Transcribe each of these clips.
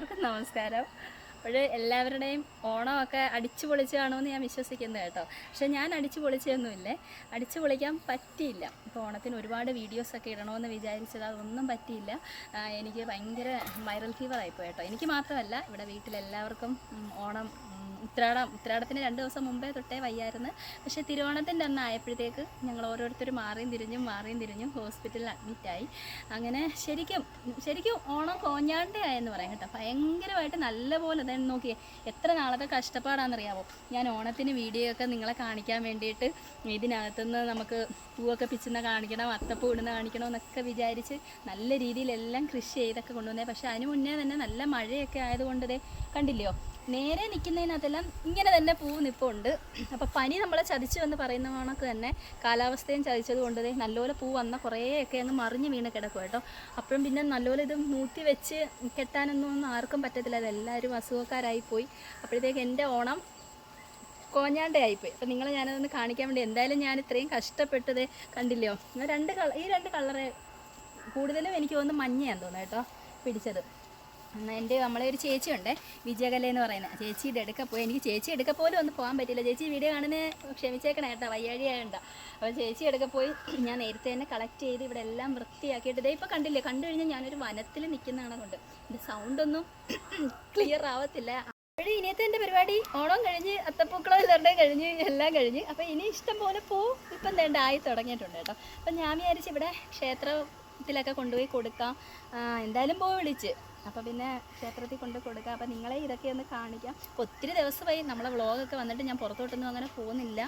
എല്ലാവർക്കും നമസ്കാരം. അപ്പോൾ എല്ലാവരുടെയും ഓണമൊക്കെ അടിച്ചു പൊളിച്ച് കാണുമെന്ന് ഞാൻ വിശ്വസിക്കുന്നു കേട്ടോ. പക്ഷെ ഞാൻ അടിച്ചു പൊളിച്ചൊന്നുമില്ലേ അടിച്ചു പൊളിക്കാൻ പറ്റിയില്ല. ഇപ്പോൾ ഓണത്തിന് ഒരുപാട് വീഡിയോസൊക്കെ ഇടണമെന്ന് വിചാരിച്ചത് അതൊന്നും പറ്റിയില്ല. എനിക്ക് ഭയങ്കര വൈറൽ ഫീവർ ആയിപ്പോയി കേട്ടോ. എനിക്ക് മാത്രമല്ല ഇവിടെ വീട്ടിലെല്ലാവർക്കും ഓണം ഉത്രാടം ഉത്രാടത്തിന് രണ്ട് ദിവസം മുമ്പേ തൊട്ടേ വയ്യായിരുന്നു. പക്ഷേ തിരുവോണത്തിന്റെ അന്ന് ആയപ്പോഴത്തേക്ക് ഞങ്ങൾ ഓരോരുത്തർ മാറിയും തിരിഞ്ഞും മാറിയും തിരിഞ്ഞും ഹോസ്പിറ്റലിൽ അഡ്മിറ്റായി അങ്ങനെ ശരിക്കും ശരിക്കും ഓണം കോഞ്ഞാണ്ടേ ആയെന്ന് പറയാം കേട്ടോ. ഭയങ്കരമായിട്ട് നല്ലപോലെ തന്നെ നോക്കിയേ എത്ര നാളത്തെ കഷ്ടപ്പാടാണെന്നറിയാമോ ഞാൻ ഓണത്തിന് വീഡിയോ ഒക്കെ നിങ്ങളെ കാണിക്കാൻ വേണ്ടിയിട്ട് ഇതിനകത്തുനിന്ന് നമുക്ക് പൂവൊക്കെ പിച്ചുന്ന കാണിക്കണം അത്തപ്പൂ ഇടുന്ന കാണിക്കണം എന്നൊക്കെ വിചാരിച്ച് നല്ല രീതിയിലെല്ലാം കൃഷി ചെയ്തൊക്കെ കൊണ്ടുവന്നേ. പക്ഷേ അതിന് മുന്നേ തന്നെ നല്ല മഴയൊക്കെ ആയതുകൊണ്ട് കണ്ടില്ലയോ? നേരെ നിൽക്കുന്നതിനകത്തെല്ലാം ഇങ്ങനെ തന്നെ പൂ നിൽപ്പുണ്ട് അപ്പോൾ പനി നമ്മളെ ചതിച്ചു എന്ന് പറയുന്ന കണക്ക് തന്നെ കാലാവസ്ഥയും ചതിച്ചത് കൊണ്ട് നല്ലപോലെ പൂ വന്ന കുറേയൊക്കെ അങ്ങ് മറിഞ്ഞ് വീണ് കിടക്കും കേട്ടോ. അപ്പോഴും പിന്നെ നല്ലപോലെ ഇത് മൂത്തി വെച്ച് കെട്ടാനൊന്നും ഒന്നും ആർക്കും പറ്റത്തില്ല. അതെല്ലാവരും അസുഖക്കാരായി പോയി. അപ്പോഴത്തേക്ക് എന്റെ ഓണം കോഞ്ഞാണ്ടയായിപ്പോയി അപ്പം നിങ്ങളെ ഞാനതൊന്ന് കാണിക്കാൻ വേണ്ടി എന്തായാലും ഞാൻ ഇത്രയും കഷ്ടപ്പെട്ടത് കണ്ടില്ലയോ? രണ്ട് കളർ ഈ രണ്ട് കളറ് കൂടുതലും എനിക്ക് തോന്നുന്നു മഞ്ഞയാണ് തോന്നുന്നു കേട്ടോ. പിടിച്ചത്. എന്റെ നമ്മളെ ഒരു ചേച്ചിയുണ്ട് വിജയകല എന്ന് പറയുന്നത് ചേച്ചി ഇത് എടുക്ക പോയി. എനിക്ക് ചേച്ചി എടുക്ക പോലും ഒന്ന് പോകാൻ പറ്റില്ല. ചേച്ചി വീഡിയോ കാണുന്നത് ക്ഷമിച്ചേക്കണേ കേട്ടോ വയ്യാഴിയായണ്ട അപ്പോൾ ചേച്ചി എടുക്ക പോയി. ഞാൻ നേരത്തെ തന്നെ കളക്ട് ചെയ്ത് ഇവിടെ എല്ലാം വൃത്തിയാക്കിയിട്ട് ഇതേ ഇപ്പോൾ കണ്ടില്ലേ കണ്ടു കഴിഞ്ഞാൽ ഞാനൊരു വനത്തിൽ നിൽക്കുന്നതാണ് കൊണ്ട്. എന്റെ സൗണ്ടൊന്നും ക്ലിയർ ആവത്തില്ല. അപ്പോഴും ഇനിയത്തെ എന്റെ പരിപാടി? ഓണം കഴിഞ്ഞ് അത്തപ്പൂക്കളോ എല്ലാവരുടെയും കഴിഞ്ഞ് എല്ലാം കഴിഞ്ഞ്. അപ്പോൾ ഇനി ഇഷ്ടം പോലെ പൂ ഇപ്പം വേണ്ട ആയി തുടങ്ങിയിട്ടുണ്ട് കേട്ടോ. അപ്പം ഞാൻ വിചാരിച്ച് ഇവിടെ ക്ഷേത്രത്തിലൊക്കെ കൊണ്ടുപോയി കൊടുക്കാം. എന്തായാലും പൂ വിളിച്ച്. അപ്പോൾ പിന്നെ ക്ഷേത്രത്തിൽ കൊണ്ട് കൊടുക്കാം. അപ്പോൾ നിങ്ങളെ ഇതൊക്കെ ഒന്ന് കാണിക്കാം. ഒത്തിരി ദിവസമായി നമ്മളെ വ്ളോഗൊക്കെ വന്നിട്ട് ഞാൻ പുറത്തോട്ടൊന്നും അങ്ങനെ പോകുന്നില്ല.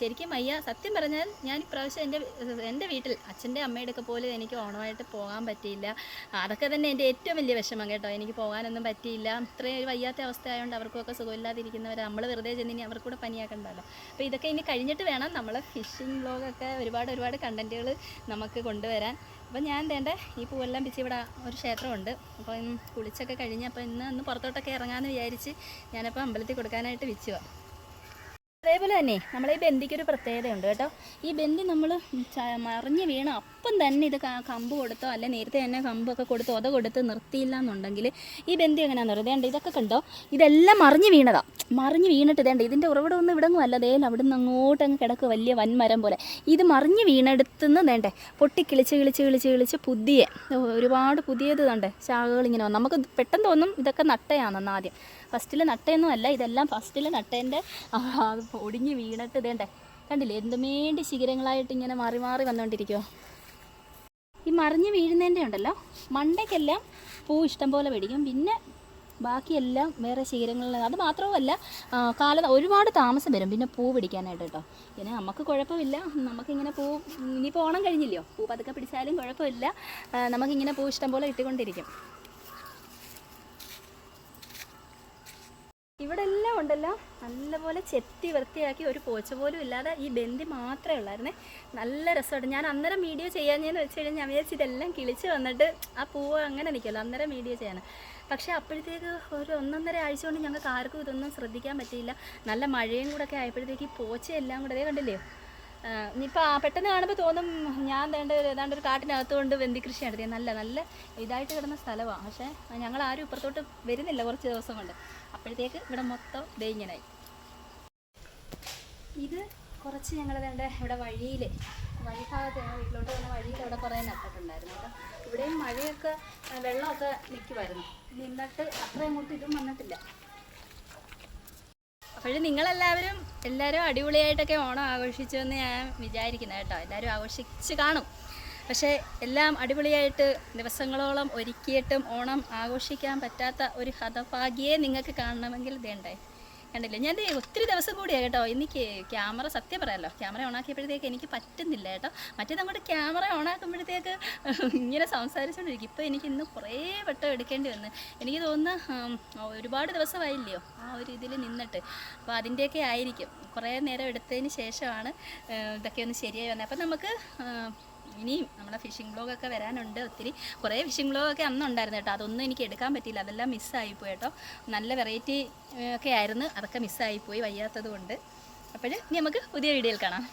ശരിക്കും വയ്യ സത്യം പറഞ്ഞാൽ ഞാൻ ഇപ്രാവശ്യം എന്റെ എന്റെ വീട്ടിൽ അച്ഛന്റെ അമ്മയുടെ ഒക്കെ പോലും എനിക്ക് ഓണമായിട്ട് പോകാൻ പറ്റിയില്ല. അതൊക്കെ തന്നെ എന്റെ ഏറ്റവും വലിയ വിഷമം കേട്ടോ. എനിക്ക് പോകാനൊന്നും പറ്റിയില്ല. ഇത്രയും ഒരു വയ്യാത്ത അവസ്ഥ ആയതുകൊണ്ട് അവർക്കൊക്കെ സുഖമില്ലാതിരിക്കുന്നവർ നമ്മൾ വെറുതെ ചെന്ന് ഇനി അവർക്ക് കൂടെ പനിയാക്കണ്ടല്ലോ. അപ്പോൾ ഇതൊക്കെ ഇനി കഴിഞ്ഞിട്ട് വേണം നമ്മൾ ഫിഷിംഗ് വ്ളോഗൊക്കെ ഒരുപാട് ഒരുപാട് കണ്ടന്റുകൾ നമുക്ക് കൊണ്ടുവരാൻ. അപ്പോൾ ഞാൻ വേണ്ട ഈ പൂവെല്ലാം പിച്ച് ഇവിടെ ഒരു ക്ഷേത്രമുണ്ട്. അപ്പോൾ കുളിച്ചൊക്കെ കഴിഞ്ഞ് അപ്പം ഇന്ന് ഒന്ന് പുറത്തോട്ടൊക്കെ ഇറങ്ങാമെന്ന് വിചാരിച്ച് ഞാനപ്പോൾ അമ്പലത്തിൽ കൊടുക്കാനായിട്ട് വിച്ചുവാ. അതേപോലെ തന്നെ നമ്മളെ ഈ ബന്ദിക്കൊരു പ്രത്യേകതയുണ്ട് കേട്ടോ. ഈ ബന്ദി നമ്മൾ മറിഞ്ഞ് വീണ അപ്പം തന്നെ ഇത് കമ്പ് കൊടുത്തോ അല്ലെ നേരത്തെ തന്നെ കമ്പൊക്കെ കൊടുത്ത് ഒത കൊടുത്ത് നിർത്തിയില്ല എന്നുണ്ടെങ്കിൽ ഈ ബന്ദി എങ്ങനെയാണെന്ന് പറയുന്നത് വേണ്ട ഇതൊക്കെ കണ്ടോ? ഇതെല്ലാം മറിഞ്ഞ് വീണതാ. മറിഞ്ഞ് വീണിട്ട് ഇതേണ്ട ഇതിന്റെ ഉറവിടമൊന്നും ഒന്നും ഒന്നും അല്ല അതേ അവിടെ നിന്ന് അങ്ങോട്ട് അങ്ങ് കിടക്കുക വലിയ വൻമരം പോലെ. ഇത് മറിഞ്ഞ് വീണെടുത്തുനിന്ന് വേണ്ടേ പൊട്ടി കിളിച്ച് കിളിച്ച് കിളിച്ച് കിളിച്ച് പുതിയ ഒരുപാട് പുതിയത് കണ്ടേ ശാഖകൾ ഇങ്ങനെ വന്നു. നമുക്ക് പെട്ടെന്ന് തോന്നും ഇതൊക്കെ നട്ടയാണെന്ന് ആദ്യം. ഫസ്റ്റിൽ നട്ടയൊന്നും അല്ല ഇതെല്ലാം ഫസ്റ്റിൽ നട്ടേന്റെ ഒടിഞ്ഞ് വീണിട്ട് ഇതേണ്ടേ. കണ്ടില്ലേ എന്തുമേണ്ടി ശിഖരങ്ങളായിട്ട് ഇങ്ങനെ മാറി മാറി വന്നുകൊണ്ടിരിക്കുമോ ഈ മറിഞ്ഞ് വീഴുന്നതിന്റെ ഉണ്ടല്ലോ മണ്ടയ്ക്കെല്ലാം പൂ ഇഷ്ടം പോലെ പിടിക്കും പിന്നെ ബാക്കിയെല്ലാം വേറെ ശീരങ്ങളിൽ അത് മാത്രവുമല്ല കാല ഒരുപാട് താമസം വരും പിന്നെ പൂ പിടിക്കാനായിട്ട് കേട്ടോ. പിന്നെ നമുക്ക് കുഴപ്പമില്ല നമുക്കിങ്ങനെ പൂ ഇനിയിപ്പോൾ ഓണം കഴിഞ്ഞില്ലയോ? പൂ പതുക്കെ പിടിച്ചാലും കുഴപ്പമില്ല. നമുക്കിങ്ങനെ പൂ ഇഷ്ടം പോലെ ഇട്ടുകൊണ്ടിരിക്കും. ഇവിടെ എല്ലാം ഉണ്ടല്ലോ. നല്ലപോലെ ചെത്തി വൃത്തിയാക്കി ഒരു പോച്ച പോലും ഇല്ലാതെ ഈ ബന്ദി മാത്രമേ ഉള്ളായിരുന്നേ. നല്ല രസമുണ്ട് ഞാൻ അന്നേരം വീഡിയോ ചെയ്യാഞ്ഞെന്ന് വെച്ച് കഴിഞ്ഞാൽ ഞാൻ വിചാരിച്ചു ഇതെല്ലാം കിളിച്ച് വന്നിട്ട് ആ പൂവ് അങ്ങനെ നിൽക്കുമല്ലോ. അന്നേരം വീഡിയോ ചെയ്യാൻ പക്ഷേ അപ്പോഴത്തേക്ക് ഒരു ഒന്നൊന്നര ആഴ്ച കൊണ്ട് ഞങ്ങൾക്ക് ആർക്കും ഇതൊന്നും ശ്രദ്ധിക്കാൻ പറ്റിയില്ല. നല്ല മഴയും കൂടെ ഒക്കെ ആയപ്പോഴത്തേക്ക് ഈ പോച്ചയെല്ലാം കൂടെ അതേ കണ്ടില്ലയോ ഇനിയിപ്പോൾ പെട്ടെന്ന് കാണുമ്പോൾ തോന്നും ഞാൻ വേണ്ട ഏതാണ്ട് ഒരു കാട്ടിനകത്ത് കൊണ്ട് വെന്തി കൃഷി നടത്തിയത് നല്ല നല്ല ഇതായിട്ട് കിടന്ന സ്ഥലമാണ് പക്ഷേ ഞങ്ങൾ ആരും ഇപ്പുറത്തോട്ട് വരുന്നില്ല കുറച്ച് ദിവസം കൊണ്ട്. അപ്പോഴത്തേക്ക് ഇവിടെ മൊത്തം ദേ ഇങ്ങനായി. ഇത് കുറച്ച് ഞങ്ങൾ വേണ്ട ഇവിടെ വഴിയിൽ വഴിഭാഗത്ത് ഞങ്ങൾ വീട്ടിലോട്ട് വന്ന വഴിയിൽ അവിടെ കുറേ നട്ടിട്ടുണ്ടായിരുന്നു. കേട്ടോ ഇവിടെയും മഴയൊക്കെ വെള്ളമൊക്കെ നിൽക്കുമായിരുന്നു നിന്നിട്ട് അത്രയും അങ്ങോട്ട് ഇതും വന്നിട്ടില്ല. അപ്പോഴും നിങ്ങളെല്ലാവരും എല്ലാവരും അടിപൊളിയായിട്ടൊക്കെ ഓണം ആഘോഷിച്ചു എന്ന് ഞാൻ വിചാരിക്കുന്നത് കേട്ടോ. എല്ലാവരും ആഘോഷിച്ച് കാണും. പക്ഷേ എല്ലാം അടിപൊളിയായിട്ട് ദിവസങ്ങളോളം ഒരുക്കിയിട്ടും ഓണം ആഘോഷിക്കാൻ പറ്റാത്ത ഒരു ഹതഭാഗ്യേ നിങ്ങൾക്ക് കാണണമെങ്കിൽ വേണ്ടേ കണ്ടില്ലേ? ഞാൻ ഒത്തിരി ദിവസം കൂടിയാണ് കേട്ടോ എനിക്ക് ക്യാമറ സത്യം പറയാമല്ലോ ക്യാമറ ഓണാക്കിയപ്പോഴത്തേക്ക് എനിക്ക് പറ്റുന്നില്ല കേട്ടോ. മറ്റേത് അങ്ങോട്ട് ക്യാമറ ഓണാക്കുമ്പോഴത്തേക്ക് ഇങ്ങനെ സംസാരിച്ചുകൊണ്ടിരിക്കും ഇപ്പോൾ എനിക്ക് ഇന്ന് കുറേ വട്ടം എടുക്കേണ്ടി വന്ന്. എനിക്ക് തോന്നുന്നു ഒരുപാട് ദിവസമായില്ലയോ ആ ഒരു ഇതിൽ നിന്നിട്ട്. അപ്പോൾ അതിന്റെയൊക്കെ ആയിരിക്കും. കുറേ നേരം എടുത്തതിന് ശേഷമാണ് ഇതൊക്കെ ഒന്ന് ശരിയായി വന്നത് അപ്പം നമുക്ക് ഇനിയും നമ്മുടെ ഫിഷിംഗ് ബ്ലോഗൊക്കെ വരാനുണ്ട് ഒത്തിരി. കുറേ ഫിഷിംഗ് ബ്ലോഗൊക്കെ അന്നുണ്ടായിരുന്നു കേട്ടോ. അതൊന്നും എനിക്ക് എടുക്കാൻ പറ്റിയില്ല. അതെല്ലാം മിസ്സായിപ്പോയി കേട്ടോ. നല്ല വെറൈറ്റി ഒക്കെ ആയിരുന്നു. അതൊക്കെ മിസ്സായിപ്പോയി വയ്യാത്തത് കൊണ്ട്. അപ്പോൾ ഇനി നമുക്ക് പുതിയ വീഡിയോയിൽ കാണാം.